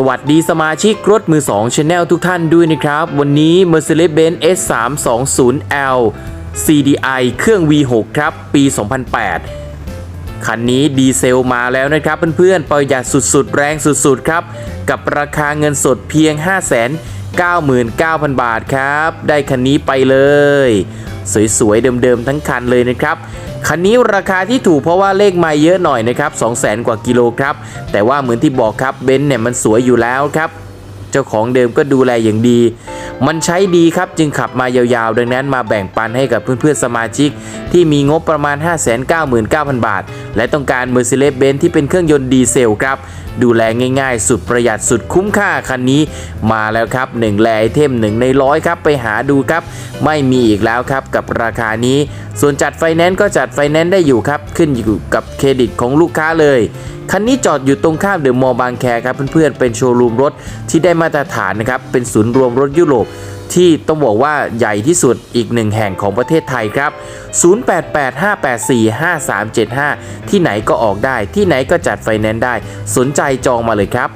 สวัสดีสมาชิกรถมือ2 Channel ทุกท่านด้วยนะครับ วันนี้ Mercedes-Benz S320L CDI เครื่อง V6 ครับ ปี 2008 คันนี้ดีเซลมาแล้วนะครับเพื่อนๆ ประหยัดสุดๆ แรงสุดๆ ครับ กับราคาเงินสดเพียง 599,000 บาทครับ ได้คันนี้ไปเลย สวยๆ เดิมๆ ทั้งคันเลยนะครับ คันนี้ราคาที่ถูกเพราะว่าเลขไม่เยอะหน่อยนะครับ200,000กว่ากิโลครับ แต่ว่าเหมือนที่บอกครับเบนซ์เนี่ยมันสวยอยู่แล้วครับ เจ้าของเดิมก็ดูแลอย่างดี มันใช้ดีครับจึงขับมายาวๆ ดังนั้นมาแบ่งปันให้กับเพื่อนๆสมาชิก ที่มีงบประมาณ 599,000 บาท และต้องการ Mercedes-Benz ที่เป็นเครื่องยนต์ดีเซลครับดูแลง่ายๆ สุดประหยัดสุดคุ้มค่าคันนี้มาแล้วครับ1แลไอเทม1ในร้อยครับไปหาดูครับ ไม่มีอีกแล้วครับกับราคานี้ ส่วนจัดไฟแนนซ์ก็จัดไฟแนนซ์ได้อยู่ครับ ขึ้นอยู่กับเครดิตของลูกค้าเลย คันนี้จอดอยู่ตรงข้ามเดอะมอลล์บางแคครับเพื่อนๆ เป็นโชว์รูมรถที่ได้มาตรฐานนะครับ เป็นศูนย์รวมรถยุโรปที่ต้องบอกว่าใหญ่ที่สุดอีกหนึ่งแห่งของประเทศไทยครับ 0885845375 ที่ไหนก็ออกได้ ที่ไหนก็จัดไฟแนนซ์ได้ สนใจจองมาเลยครับ